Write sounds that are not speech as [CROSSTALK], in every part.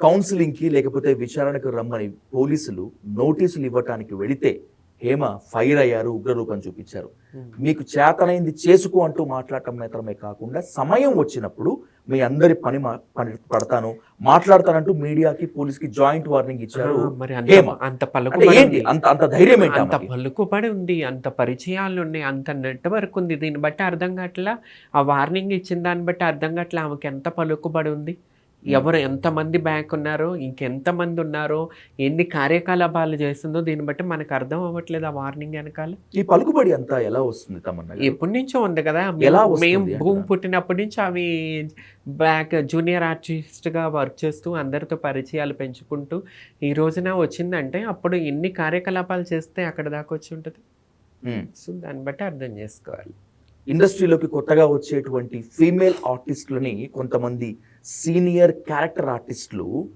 కౌన్సిలింగ్కి లేకపోతే విచారణకు రమ్మని పోలీసులు నోటీసులు ఇవ్వటానికి వెళితే హేమ ఫైర్ అయ్యారు ఉగ్రరూపం చూపించారు. మీకు చేతనైంది చేసుకో అంటూ మాట్లాడటం మాత్రమే కాకుండా సమయం వచ్చినప్పుడు మీ అందరి పని పని పడతాను మాట్లాడతానంటూ మీడియాకి పోలీస్కి జాయింట్ వార్నింగ్ ఇచ్చారు. అంత పలుకుబడి. అంత అంత ధైర్యం ఏంటి అంత? పలుకుబడి ఉంది. అంత పరిచయాలు ఉన్నాయి. అంత నెట్వర్క్ ఉంది. దీన్ని బట్టి అర్థం కావట్లా? ఆ వార్నింగ్ ఇచ్చిన దాన్ని బట్టి అర్థం కావట్లా? ఆమెకి ఎంత పలుకుబడి ఉంది? ఎవరు ఎంతమంది బ్యాక్ ఉన్నారో ఇంకెంతమంది ఉన్నారో ఎన్ని కార్యకలాపాలు చేస్తుందో దీన్ని బట్టి మనకు అర్థం అవ్వట్లేదు ఆ వార్నింగ్ వెనకాల ఈ పలుకుబడి అంతా ఎలా వస్తుంది తమన్నా? ఎప్పటి నుంచో ఉంది కదా మేము-? భూమి పుట్టినప్పటి నుంచి అవి బ్యాక్ జూనియర్ ఆర్టిస్ట్గా వర్క్ చేస్తూ అందరితో పరిచయాలు పెంచుకుంటూ ఈ రోజున వచ్చిందంటే అప్పుడు ఎన్ని కార్యకలాపాలు చేస్తే అక్కడ దాకా వచ్చి ఉంటుంది. సో దాన్ని బట్టి అర్థం చేసుకోవాలి ఇండస్ట్రీలోకి కొత్తగా వచ్చేటువంటి ఫీమేల్ ఆర్టిస్టులని కొంతమంది సీనియర్ క్యారెక్టర్ ఆర్టిస్టులు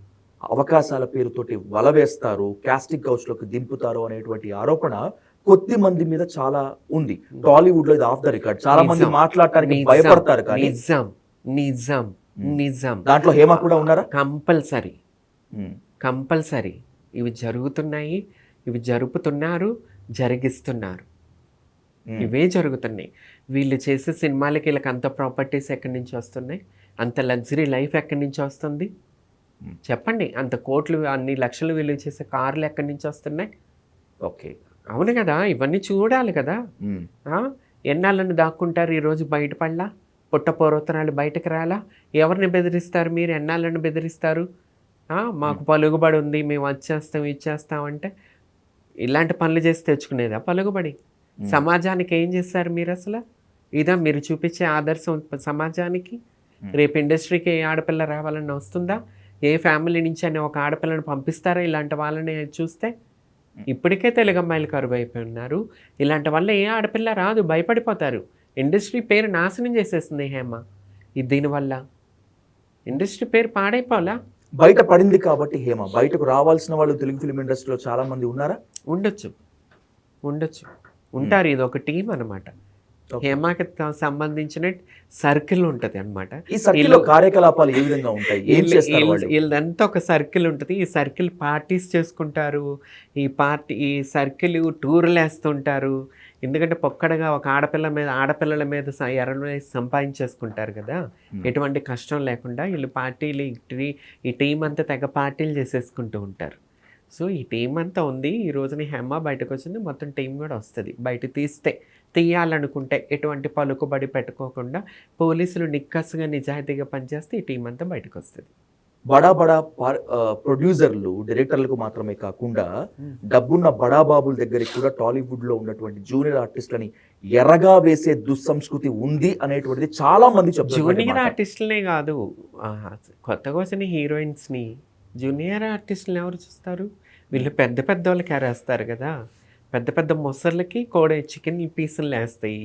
అవకాశాల పేరుతోటి వల వేస్తారు కాస్టింగ్ కౌచ్లోకి దింపుతారు అనేటువంటి ఆరోపణ కొద్ది మంది మీద చాలా ఉంది. టాలీవుడ్లో ఇది ఆఫ్ ద రికార్డ్ చాలా మంది. మాట్లాడటానికి భయపడతారు కానీ నిజం. నిజం. ఉమ్. నిజం. దాంట్లో హేమ కూడా ఉన్నారా? కంపల్సరీ. ఉమ్. కంపల్సరీ. ఇవి జరుగుతున్నాయి ఇవి జరుపుతున్నారు జరిగిస్తున్నారు. ఉమ్. ఇవే జరుగుతున్నాయి. వీళ్ళు చేసే సినిమాలకి వీళ్ళకి అంత ప్రాపర్టీస్ ఎక్కడి నుంచి వస్తున్నాయి? అంత లగ్జరీ లైఫ్ ఎక్కడి నుంచి వస్తుంది Hmm. చెప్పండి అంత కోట్లు అన్ని లక్షలు విలువ చేసే కార్లు ఎక్కడి నుంచి వస్తున్నాయి ఓకే అవును కదా ఇవన్నీ చూడాలి కదా. ఆ? ఎన్నాళ్ళని దాక్కుంటారు ఈరోజు బయటపడలా పుట్ట పూర్వతనాలు బయటకు రాలా ఎవరిని బెదిరిస్తారు మీరు ఎన్నాళ్ళని బెదిరిస్తారు? మాకు పలుకుబడి ఉంది మేము వచ్చేస్తాం ఇచ్చేస్తాం అంటే ఇలాంటి పనులు చేసి తెచ్చుకునేదా పలుకుబడి ఉమ్. సమాజానికి ఏం చేస్తారు మీరు అసలు ఇదా మీరు చూపించే ఆదర్శం సమాజానికి Hmm. రేపు ఇండస్ట్రీకి ఏ ఆడపిల్ల రావాలని వస్తుందా? ఏ ఫ్యామిలీ నుంచి అని ఒక ఆడపిల్లని పంపిస్తారా? ఇలాంటి వాళ్ళని చూస్తే ఇప్పటికే తెలుగు అమ్మాయిలు కరువు అయిపోయి ఉన్నారు ఇలాంటి వల్ల ఏ ఆడపిల్ల రాదు భయపడిపోతారు. ఇండస్ట్రీ పేరు నాశనం చేసేస్తుంది హేమ. ఇది దీనివల్ల ఇండస్ట్రీ పేరు పాడైపోలా బయట పడింది కాబట్టి హేమ. బయటకు రావాల్సిన వాళ్ళు తెలుగు ఫిల్మ్ ఇండస్ట్రీలో చాలా మంది ఉన్నారా? ఉండొచ్చు. ఉండొచ్చు. ఉంటారు. ఇది ఒక టీం అనమాట. హేమకి సంబంధించిన సర్కిల్ ఉంటుంది అనమాట ఈ సర్కిల్లో కార్యకలాపాలు ఏ విధంగా ఉంటాయి? వీళ్ళంతా ఒక సర్కిల్ ఉంటుంది. ఈ సర్కిల్ పార్టీస్ చేసుకుంటారు. ఈ పార్టీ ఈ సర్కిల్ టూర్లు వేస్తుంటారు. ఎందుకంటే పొక్కడగా ఒక ఆడపిల్ల మీద ఆడపిల్లల మీద వేసి సంపాదించేసుకుంటారు కదా. Hmm. ఎటువంటి కష్టం లేకుండా వీళ్ళు పార్టీలు ఈ టీ- ఈ టీం అంతా తెగ పార్టీలు చేసేసుకుంటూ ఉంటారు. సో ఈ టీం అంతా ఉంది. ఈ రోజున హెమ్మ బయటకు వచ్చింది మొత్తం టీం కూడా వస్తుంది. బయట తీస్తే తీయాలనుకుంటే ఎటువంటి పలుకుబడి పెట్టుకోకుండా పోలీసులు నిక్కసుగా నిజాయితీగా పనిచేస్తే ఈ టీం అంతా బయటకు వస్తుంది బడా బడా ప్రొడ్యూసర్లు డైరెక్టర్లకు మాత్రమే కాకుండా డబ్బున్న బడా బాబుల దగ్గరికి కూడా టాలీవుడ్లో ఉన్నటువంటి జూనియర్ ఆర్టిస్టులని ఎర్రగా వేసే దుస్సంస్కృతి ఉంది అనేటువంటిది చాలా మంది చెప్తున్నారు జూనియర్ ఆర్టిస్టులనే కాదు. కొత్తగా వచ్చిన హీరోయిన్స్ని జూనియర్ ఆర్టిస్టులు ఎవరు చూస్తారు? వీళ్ళు పెద్ద పెద్ద వాళ్ళకి వేస్తారు కదా. పెద్ద పెద్ద మొసళ్ళకి కోడే చికెన్ పీసులు వేస్తాయి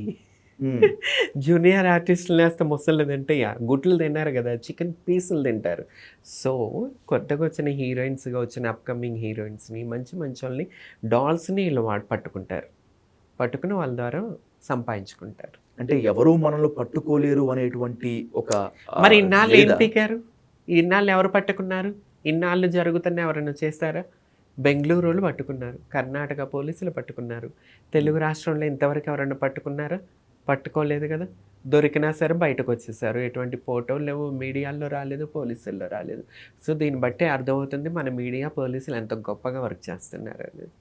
[LAUGHS] జూనియర్ ఆర్టిస్టులు వేస్తే మొసళ్ళు తింటాయి? గుడ్లు తిన్నారు కదా చికెన్ పీసులు తింటారు. సో కొత్తగా వచ్చిన హీరోయిన్స్గా వచ్చిన అప్కమింగ్ హీరోయిన్స్ని మంచి మంచి వాళ్ళని డాల్స్ని వీళ్ళు వాడు పట్టుకుంటారు. పట్టుకుని వాళ్ళ ద్వారా సంపాదించుకుంటారు. అంటే ఎవరు మనల్ని పట్టుకోలేరు అనేటువంటి ఒక మరి ఇన్నాళ్ళు ఏం? పీకారు? ఇన్నాళ్ళు ఎవరు పట్టుకున్నారు? ఇన్నాళ్ళు జరుగుతున్న ఎవరైనా చేస్తారా? బెంగళూరు వాళ్ళు పట్టుకున్నారు కర్ణాటక పోలీసులు పట్టుకున్నారు తెలుగు రాష్ట్రంలో ఇంతవరకు ఎవరైనా పట్టుకున్నారా? పట్టుకోలేదు కదా. దొరికినా సరే బయటకు వచ్చేసారు. ఎటువంటి ఫోటోలు లేవు మీడియాల్లో రాలేదు పోలీసుల్లో రాలేదు. సో దీన్ని బట్టి అర్థమవుతుంది మన మీడియా పోలీసులు ఎంత గొప్పగా వర్క్ చేస్తున్నారు అనేది